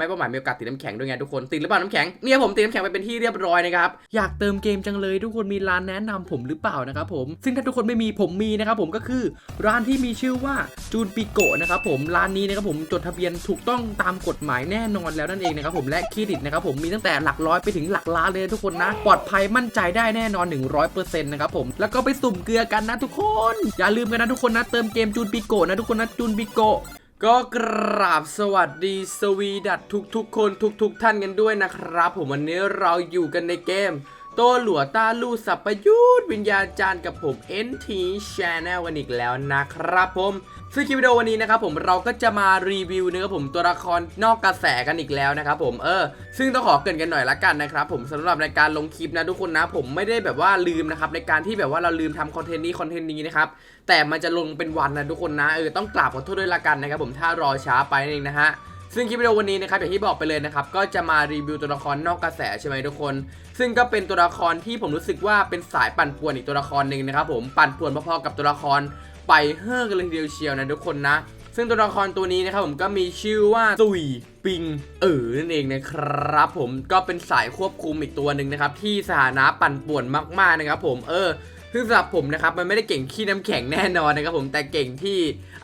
ไม่เป้าหมายมีโอกาสติดน้ำแข็งด้วยไงทุกคนติดหรือเปล่าน้ำแข็งเนี่ยผมติดน้ำแข็งไปเป็นที่เรียบร้อยนะครับอยากเติมเกมจังเลยทุกคนมีร้านแนะนำผมหรือเปล่านะครับผมซึ่งถ้าทุกคนไม่มีผมมีนะครับผมก็คือร้านที่มีชื่อว่าจูนปิโกะนะครับผมร้านนี้นะครับผมจดทะเบียนถูกต้องตามกฎหมายแน่นอนแล้วนั่นเองนะครับผมและเครดิตนะครับผมมีตั้งแต่หลักร้อยไปถึงหลักล้านเลยทุกคนนะปลอดภัยมั่นใจได้แน่นอน 100%นะครับผมแล้วก็ไปสุ่มเกลือกันนะทุกคน อย่าลืมกันนะทุกคนนะเติมเกมจูนปิโกะนะทุกคนนะจูนปิโกะ ก็กราบสวัสดีสวีดัตทุกๆคนทุกทุกๆท่านกันด้วยนะครับ ผมวันนี้เราอยู่กันในเกม โตหลัวตาลู่สัพยุทธวิญญาจารย์กับผม NT Channel กันอีกแล้วนะครับผมซึ่งคลิปวิดีโอวันนี้นะครับผมเราก็จะมารีวิวนะครับผมตัวละครนอกกระแสกันอีกแล้วนะครับผมเออซึ่งต้องขอเกรินกันหน่อยละกันนะครับผมสำหรับในการลงคลิปนะทุกคนนะผมไม่ได้แบบว่าลืมนะครับในการที่แบบว่าเราลืมทำคอนเทนต์นี้คอนเทนต์นี้นะครับแต่มันจะลงเป็นวันนะทุกคนนะเออต้องกราบขอโทษด้วยละกันนะครับผมถ้ารอช้าไปนั่นเองนะฮะ ซึ่งคลิปวิดีโอวันนี้นะครับอย่างที่บอกไปเลยนะครับก็จะมารีวิวตัวละครนอกกระแสใช่ไหมทุกคน ซึ่งก็เป็นตัวละครที่ผมรู้สึกว่าเป็นสายปั่นป่วนอีกตัวละครหนึ่งนะครับผมปั่นป่วนพอๆกับตัวละครไปเฮ้อกันเลยทีเดียวเชียวนะทุกคนนะ ซึ่งตัวละครตัวนี้นะครับผมก็มีชื่อว่าตุยปิงเอ๋อนั่นเองนะครับผมก็เป็นสายควบคุมอีกตัวหนึ่งนะครับที่สถานะปั่นป่วนมากๆนะครับผมเออ ซึ่งสำหรับผมนะครับมันไม่ได้เก่งขี้น้ำแข็งแน่นอนนะครับผมแต่เก่งที่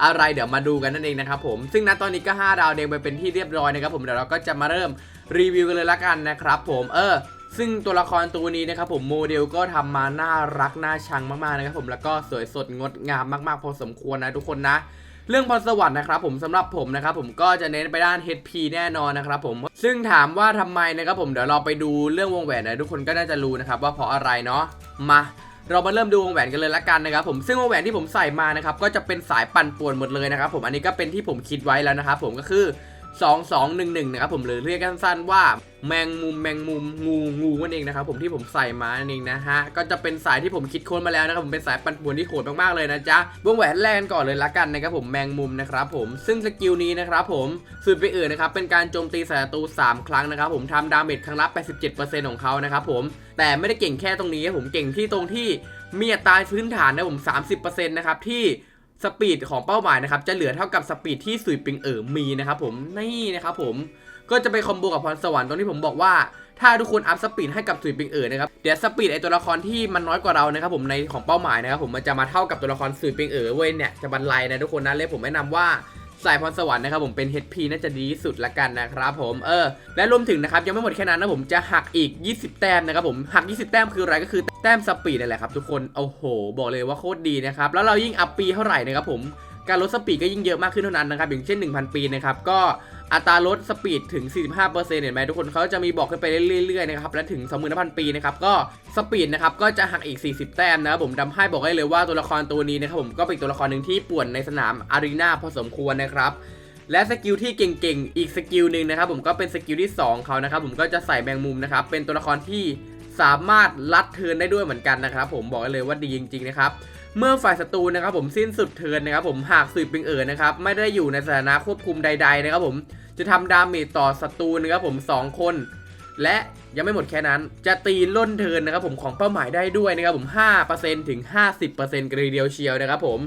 อะไรเดี๋ยวมาดูกันนั่นเองนะครับผมซึ่งณตอนนี้ก็ 5 ดาวเดงไปเป็นที่เรียบร้อยนะครับผมเดี๋ยวเราก็จะมาเริ่มรีวิวกันเลยละกันนะครับผมเออซึ่งตัวละครตัวนี้นะครับผมโมเดลก็ทำมาน่ารักน่าชังมากๆนะครับผมแล้วก็สวยสดงดงามมากๆ พอสมควรนะทุกคนนะเรื่องพรสวรรค์นะครับผมสำหรับผมนะครับผมก็จะเน้นไปด้าน HP แน่นอนนะครับผมซึ่งถามว่าทำไมนะครับผมเดี๋ยวเราไปดูเรื่องวงแหวนนะทุกคนก็น่าจะรู้นะครับว่าเพราะอะไรเนาะมา เรามาเริ่มดูวงแหวนกันเลยละกันนะครับผมซึ่งวงแหวนที่ผมใส่มานะครับก็จะเป็นสายปั่นป่วนหมดเลยนะครับผมอันนี้ก็เป็นที่ผมคิดไว้แล้วนะครับผมก็คือ 2211 นะครับผมหรือเรียกสั้นๆว่า แมงมุมแมงมุมงูงูนั่นเองนะครับผมที่ผมใส่มานั่นเองนะฮะก็จะเป็นสายที่ผมคิดค้นมาแล้วนะครับผมเป็นสายปั่นป่วนที่โหดมากๆเลยนะจ๊ะวงแหวนแรกกันก่อนเลยละกันนะครับผมแมงมุมนะครับผมซึ่งสกิลนี้นะครับผมสุดไปอื่นนะครับเป็นการโจมตีศัตรู3 ครั้งนะครับผมทำดาเมจครั้งละ87%ของเขานะครับผมแต่ไม่ได้เก่งแค่ตรงนี้ผมเก่งที่ตรงที่มีอัตราพื้นฐานนะผม 30%นะครับที่สปีดของเป้าหมายนะครับจะเหลือเท่ากับสปีดที่สุยปิงเอ๋อมีนะครับผมนี่นะครับผม ก็จะไปคอมโบกับพรสวรรค์ตรงที่ผมบอกว่าถ้าทุกคนอัพสปีดให้กับสุยปิงเอ๋อนะครับเดี๋ยวสปีดไอตัวละครที่มันน้อยกว่าเรานะครับผมในของเป้าหมายนะครับผมมันจะมาเท่ากับตัวละครสุยปิงเอ๋อเว้ยเนี่ยจะบรรลัยนะทุกคนนะเลยผมแนะนำว่าสายพรสวรรค์นะครับผมเป็น HP น่าจะดีที่สุดละกันนะครับผมเออและรวมถึงนะครับยังไม่หมดแค่นั้นนะผมจะหักอีก 20 แต้มนะครับผมหัก 20 แต้มคืออะไรก็คือแต้มสปีดนั่นแหละครับทุกคนโอ้โห บอกเลยว่าโคตรดีนะครับแล้วเรายิ่งอัพปีเท่าไหร่นะครับผมการลดสปีดก็ยิ่งเยอะมากขึ้นเท่านั้นนะครับอย่างเช่น 1,000 ปีนะครับก็ อัตราลดสปีดถึง 45%เห็นไหมทุกคนเขาจะมีบอกขึ้นไปเรื่อยๆนะครับและถึง25,000 ปีนะครับก็สปีดนะครับก็จะหักอีก 40 แต้มนะครับผมทำให้บอกได้เลยว่าตัวละครตัวนี้นะครับผมก็เป็นตัวละครหนึ่งที่ป่วนในสนามอารีนาพอสมควรนะครับและสกิลที่เก่งๆ อีกสกิลหนึ่งนะครับผมก็เป็นสกิลที่ 2 เขานะครับผมก็จะใส่แมงมุมนะครับเป็นตัวละครที่สามารถลัดเทินได้ด้วยเหมือนกันนะครับผมบอกได้เลยว่าดีจริงๆนะครับ เมื่อฝ่ายศัตรูนะครับผมสิ้นสุดเทินนะครับผมหากสืบปิงเอ๋อนะครับไม่ได้อยู่ในสถานะควบคุมใด ๆ นะครับผมจะทำดาเมจต่อศัตรูนะครับผม 2 คน และยังไม่หมดแค่นั้น จะตีล่นเทินนะครับผมของเป้าหมายได้ด้วยนะครับผม5%ถึง 50%กันเลยทีเดียวเชียวนะครับผม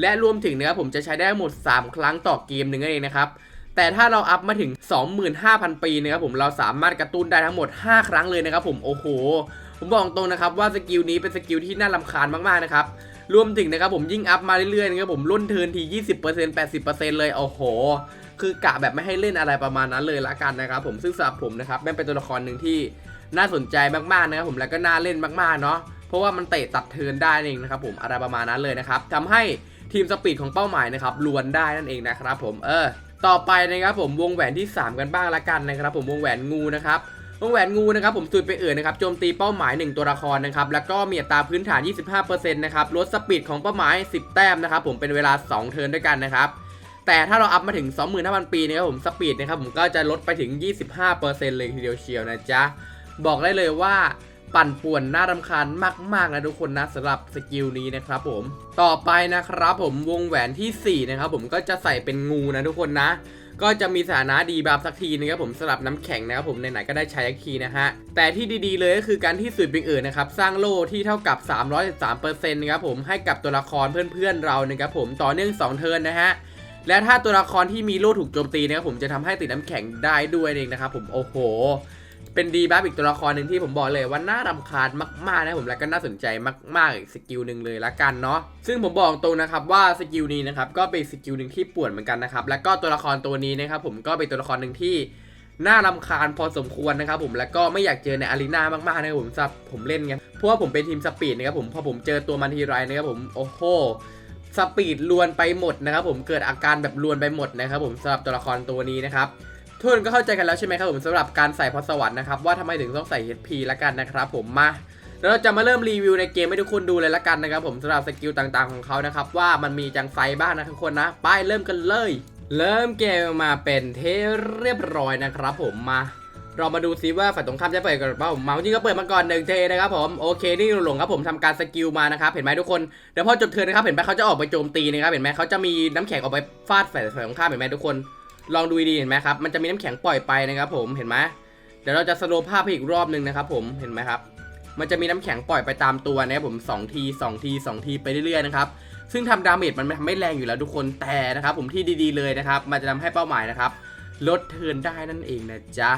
และรวมถึงนะครับผมจะใช้ได้ทั้งหมด 3 ครั้งต่อเกมหนึ่งเองนะครับแต่ถ้าเราอัพมาถึง 25,000 ปีนะครับผมเราสามารถกระตุ้นได้ทั้งหมด 5 ครั้งเลยนะครับผมโอ้โห ผมบอกตรงนะครับว่าสกิลนี้เป็นสกิลที่น่ารำคาญมากๆนะครับ รวมถึงนะครับผมยิ่งอัพมาเรื่อยๆนะครับผมรุ่นเทินที 20% 80%เลยโอ้โห คือกะแบบไม่ให้เล่นอะไรประมาณนั้นเลยละกันนะครับผมซึ่งสำหรับผมนะครับแม่งเป็นตัวละครหนึ่งที่น่าสนใจมากๆนะครับผมแล้วก็น่าเล่นมากๆเนาะเพราะว่ามันเตะตัดเทินได้เองนะครับผมอะไรประมาณนั้นเลยนะครับทำให้ทีมสปีดของเป้าหมายนะครับลวนได้นั่นเองนะครับผมเออต่อไปนะครับผมวงแหวนที่ 3 กันบ้างละกันนะครับผมวงแหวนงูนะครับ วงแหวนงูนะครับผมสุดไปเอ่ยนะครับโจมตีเป้าหมาย 1 ตัวละครนะครับแล้วก็มีอัตราพื้นฐาน 25%นะครับลดสปีดของเป้าหมาย 10 แต้มนะครับผมเป็นเวลา 2 เทิร์นด้วยกันนะครับแต่ถ้าเราอัพมาถึง 25,000 ปีนะครับผมสปีดนะครับผมก็จะลดไปถึง 25%เลยทีเดียวเชียวนะจ๊ะบอกได้เลยว่าปั่นป่วนน่ารำคาญมากๆนะทุกคนนะสำหรับสกิลนี้นะครับผมต่อไปนะครับผมวงแหวนทีสี่4นะครับผมก็จะใส่เป็นงูนะทุกคนนะ ก็จะมีสถานะดีแบบสักทีนะครับผมสลับน้ำแข็งนะครับผมไหนๆก็ได้ใช้สักทีนะฮะแต่ที่ดีๆเลยก็คือการที่สุดปิงเอ๋อนะครับสร้างโล่ที่เท่ากับ 313%นะครับผมให้กับตัวละครเพื่อนๆเรานะครับผมต่อเนื่อง 2 เทิร์นนะฮะและถ้าตัวละครที่มีโล่ถูกโจมตีนะครับผมจะทำให้ติดน้ำแข็งได้ด้วยเองนะครับผมโอ้โห เป็นดีบัฟอีกตัวละครหนึ่งที่ผมบอกเลยว่าน่ารำคาญมากๆนะผมและก็น่าสนใจมากๆอีกสกิลหนึ่งเลยละกันเนาะซึ่งผมบอกตรงนะครับว่าสกิลนี้นะครับก็เป็นสกิลหนึ่งที่ปวนเหมือนกันนะครับแล้วก็ตัวละครตัวนี้นะครับผมก็เป็นตัวละครหนึ่งที่น่ารำคาญพอสมควรนะครับผมแล้วก็ไม่อยากเจอในอารีนามากๆนะครับผมสับผมเล่นไงเพราะว่าผมเป็นทีมสปีดนะครับผมพอผมเจอตัวมันทีไรนะครับผมโอ้โหสปีดลวนไปหมดนะครับผมเกิดอาการแบบลวนไปหมดนะครับผมสำหรับตัวละครตัวนี้นะครับ ทุกคนก็เข้าใจกันแล้วใช่ไหมครับผมสำหรับการใส่พรสวรรค์นะครับว่าทำไมถึงต้องใส่ HP ละกันนะครับผมมาแล้วเราจะมาเริ่มรีวิวในเกมให้ทุกคนดูเลยละกันนะครับผมสำหรับสกิลต่างๆของเขานะครับว่ามันมีจังไฟบ้างนะทุกคนนะไปเริ่มกันเลย เริ่มเกมมาเป็นเทเรียบร้อยนะครับผมมาเรามาดูซิว่าฝ่ายตรงข้ามจะเปิดกันหรือเปล่าเมาส์จริงก็เปิดมาก่อนหนึ่งเทนะครับผมโอเคนี่หลงครับผมทำการสกิลมานะครับเห็นไหมทุกคนเดี๋ยวพอจบเทิร์นนะครับเห็นไหมเขาจะออกไปโจมตีนะครับเห็นไหมเขาจะมีน้ำแข็งออกไปฟาดฝ่ายฝ่ายตรงข้ามเห็นไหมทุกคน ลองดูดีเห็นไหมครับ มันจะมีน้ำแข็งปล่อยไปนะครับผม เห็นไหมเดี๋ยวเราจะสโลว์ภาพอีกรอบหนึ่งนะครับผม เห็นไหมครับ มันจะมีน้ำแข็งปล่อยไปตามตัวนะครับผมสองทีสองทีสองทีไปเรื่อยๆนะครับ ซึ่งทำดาเมจมันไม่แรงอยู่แล้วทุกคน แต่นะครับผมที่ดีๆเลยนะครับ มันจะทำให้เป้าหมายนะครับลดเทินได้นั่นเองนะจ๊ะ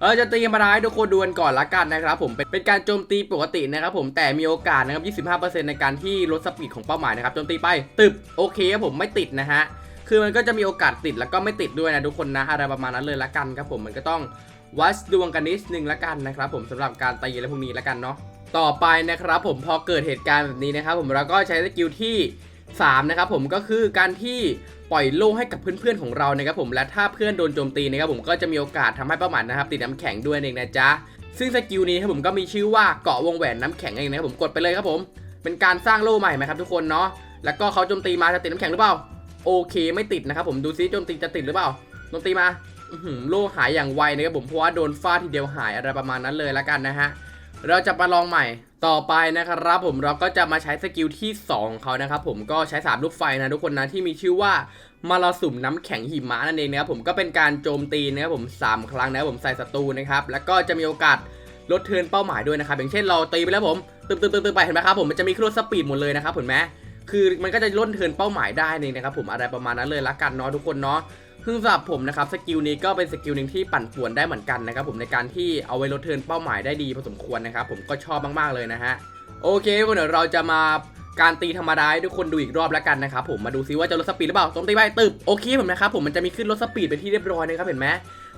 เออจะตีมาได้ทุกคนดวลก่อนละกันนะครับผมเป็นการโจมตีปกตินะครับผมแต่มีโอกาสนะครับ 25%ในการที่ลดสปีดของเป้าหมายนะครับโจมตีไปตึบโอเคครับผมไม่ติดนะฮะ คือมันก็จะมีโอกาสติดแล้วก็ไม่ติดด้วยนะทุกคนนะอะไรประมาณนั้นเลยละกันครับผมมันก็ต้องวัดดวงกันนิดนึงละกันนะครับผมสำหรับการตีอะไรพวกนี้ละกันเนาะต่อไปนะครับผมพอเกิดเหตุการณ์แบบนี้นะครับผมเราก็ใช้สกิลที่3นะครับผมก็คือการที่ปล่อยโล่ให้กับเพื่อนๆของเรานะครับผมและถ้าเพื่อนโดนโจมตีนะครับผมก็จะมีโอกาสทำให้เป้าหมายนะครับติดน้ำแข็งด้วยเองนะจ๊ะซึ่งสกิลนี้ครับผมก็มีชื่อว่าเกาะวงแหวนน้ำแข็งเองนะครับผมกดไปเลยครับผมเป็นการสร้างโล่ใหม่ไหมครับทุกคนเนาะแล้วก็เขาโจมตีมาจะติดน้ำแข็งหรือเปล่า โอเคไม่ติดนะครับผมดูซิโจมตีจะติดหรือเปล่าโจมตีมาอื้อหือโล่หายอย่างไวนะครับผมเพราะว่าโดนฟาดทีเดียวหายอะไรประมาณนั้นเลยละกันนะฮะเราจะมาลองใหม่ต่อไปนะครับผมเราก็จะมาใช้สกิลที่2ของเขานะครับผมก็ใช้ 3 ลูกไฟนะทุกคนนะที่มีชื่อว่ามาลาสุ่มน้ำแข็งหิมะนั่นเองนะครับผมก็เป็นการโจมตีนะครับผม 3 ครั้งนะครับผมใส่ศัตรูนะครับแล้วก็จะมีโอกาสลดเทินเป้าหมายด้วยนะครับอย่างเช่นเราตีไปแล้วผมตึมตึมตึมตึมไปเห็นไหมครับผมมันจะมีครดสปีดหมดเลยนะครับเห็นไหม คือมันก็จะลดเทินเป้าหมายได้นี่นะครับผมอะไรประมาณนั้นเลยละกันเนาะทุกคนเนาะซึ่งสำหรับผมนะครับสกิลนี้ก็เป็นสกิลหนึ่งที่ปั่นป่วนได้เหมือนกันนะครับผมในการที่เอาไว้ลดเทินเป้าหมายได้ดีพอสมควรนะครับผมก็ชอบมากๆเลยนะฮะโอเคคนเดี๋ยวเราจะมาการตีธรรมดาให้ทุกคนดูอีกรอบแล้วกันนะครับผมมาดูซิว่าจะลดสปีดหรือเปล่าตรงตีไปตึบโอเคผมนะครับผมมันจะมีขึ้นลดสปีดเป็นที่เรียบร้อยนะครับเห็นไหม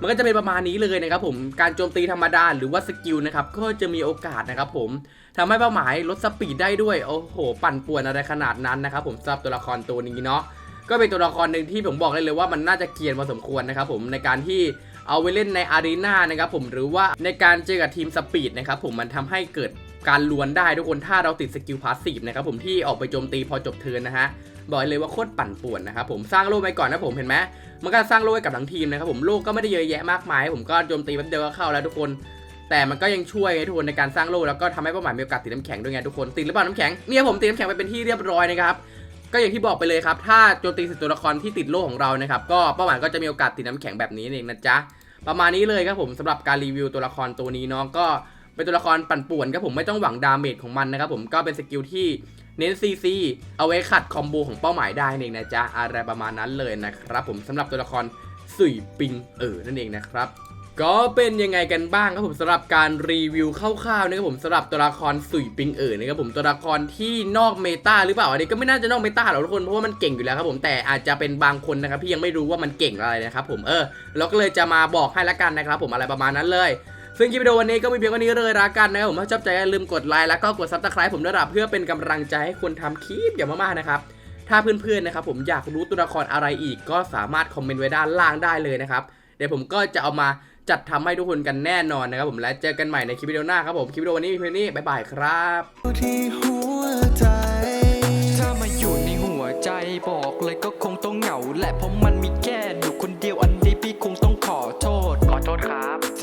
มันก็จะเป็นประมาณนี้เลยนะครับผมการโจมตีธรรมดาหรือว่าสกิลนะครับก็จะมีโอกาสนะครับผมทำให้เป้าหมายลดสปีดได้ด้วยโอ้โห ปั่นป่วนอะไรขนาดนั้นนะครับผมสำหรับตัวละครตัวนี้เนาะก็เป็นตัวละครหนึ่งที่ผมบอกได้เลยว่ามันน่าจะเกียนพอสมควรนะครับผมในการที่เอาไว้เล่นในอารีนานะครับผมหรือว่าในการเจอกับทีมสปีดนะครับผมมันทำให้เกิดการลวนได้ทุกคนถ้าเราติดสกิลพาสซีฟนะครับผมที่ออกไปโจมตีพอจบเทิร์นนะฮะ บอกเลยว่าโคตรปั่นป่วนนะครับผมสร้างโล่ไปก่อนนะผมเห็นไหมมันก็สร้างโล่ให้กับทั้งทีมนะครับผมโล่ก็ไม่ได้เยอะแยะมากมาย ผมก็โจมตีแป๊บเดียวก็เข้าแล้วทุกคน แต่มันก็ยังช่วยทุกคนในการสร้างโล่แล้วก็ทำให้เป้าหมายมีโอกาสติดน้ำแข็งด้วยไงทุกคนติดหรือเปล่าน้ำแข็งเนี่ยผมติดน้ำแข็งไปเป็นที่เรียบร้อยนะครับก็อย่างที่บอกไปเลยครับ ถ้าโจมตีสิตัวละครที่ติดโล่ของเรานะครับ ก็เป้าหมายก็จะมีโอกาสติดน้ำแข็งแบบนี้เองนะจ๊ะ ประมาณนี้เลยครับผมสำหรับการรีวิวตัวละครตัวนี้เนาะก็ เป็นตัวละครปั่นป่วนครับผมไม่ต้องหวังดาเมจของมันนะครับผมก็เป็นสกิลที่เน้น CC เอาไว้ขัดคอมโบของเป้าหมายได้เองนะจ๊ะอะไรประมาณนั้นเลยนะครับผมสำหรับตัวละครสุยปิงเอ๋อนั่นเองนะครับก็เป็นยังไงกันบ้างครับผมสำหรับการรีวิวคร่าวๆนะครับผมสำหรับตัวละครสุยปิงเอ๋อนะครับผมตัวละครที่นอกเมตาหรือเปล่าอันนี้ก็ไม่น่าจะนอกเมตาหรอกทุกคนเพราะว่ามันเก่งอยู่แล้วครับผมแต่อาจจะเป็นบางคนนะครับที่ยังไม่รู้ว่ามันเก่งอะไรนะครับผมเออเราก็เลยจะมาบอกให้ละกันนะครับผมอะไรประมาณนั้นเลย ซึ่งคลิปวิดีโอวันนี้ก็มีเพียงเท่านี้เลยละกันนะครับผมถ้าชอบใจอย่าลืมกดไลค์แล้วก็กดซับสไครป์ผมด้วยนะเพื่อเป็นกำลังใจให้คนทำคลิปอย่างมากๆนะครับถ้าเพื่อนๆนะครับผมอยากรู้ตัวละครอะไรอีก ก็สามารถคอมเมนต์ไว้ด้านล่างได้เลยนะครับเดี๋ยวผมก็จะเอามาจัดทำให้ทุกคนกันแน่นอนนะครับผมและเจอกันใหม่ในคลิปวิดีโอหน้าครับผมคลิปวิดีโอวันนี้มีเพียงนี้บ๊ายบายครับที่หัวใจถ้ามาอยู่ในหัวใจบอกเลยก็คงต้องเหงา และเพราะมันมีแค่อยู่คนเดียวอันนี้พี่คงต้องขอโทษ ขอโทษครับ